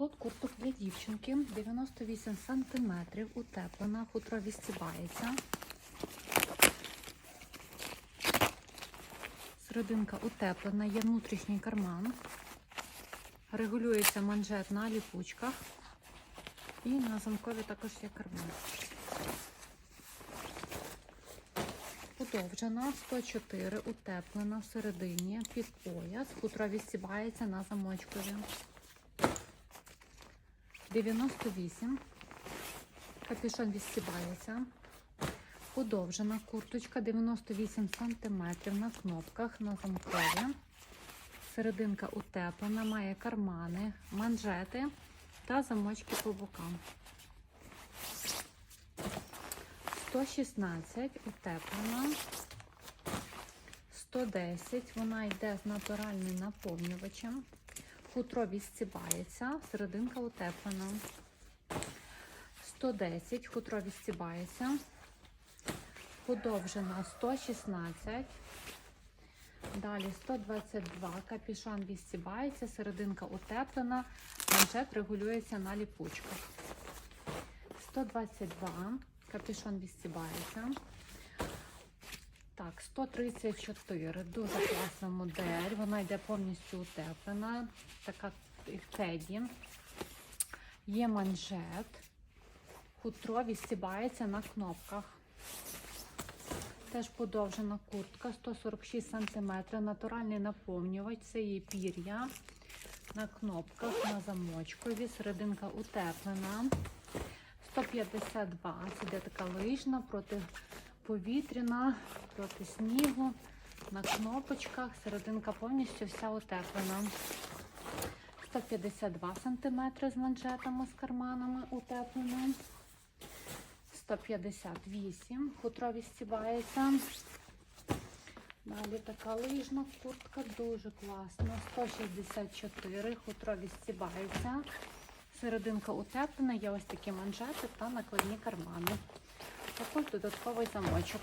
Лот курток для дівчинки 98 см, утеплена, хутро відстібається. Серединка утеплена, є внутрішній карман. Регулюється манжет на ліпучках. І на замкові також є карман. Подовжена 104, утеплена всередині, під пояс. Хутро відстібається на замочкові. 98. Капюшон відстібається. Подовжена курточка 98 см на кнопках на замкові. Серединка утеплена, має кармани, манжети та замочки по бокам. 116 утеплена. 110. Вона йде з натуральним наповнювачем. Хутро відстібається, серединка утеплена. 110, хутро відстібається. Подовжена 116. Далі 122, капюшон відстібається, серединка утеплена, манжет регулюється на ліпучках. 122, капюшон відстібається. Так, 134, дуже класна модель. Вона йде повністю утеплена. Така теді. Є манжет. Хутро відстібається на кнопках. Теж подовжена куртка 146 см. Натуральний наповнювач. Це є пір'я. На кнопках, на замочкові. Серединка утеплена. 152. Це йде така лижна проти повітряна проти снігу на кнопочках. Серединка повністю вся утеплена. 152 см з манжетами, з карманами утеплена. 158 хутро відстібається. Далі така лижна куртка, дуже класна. 164 хутро відстібається. Серединка утеплена, є ось такі манжети та накладні кармани. Також додатковий замочок.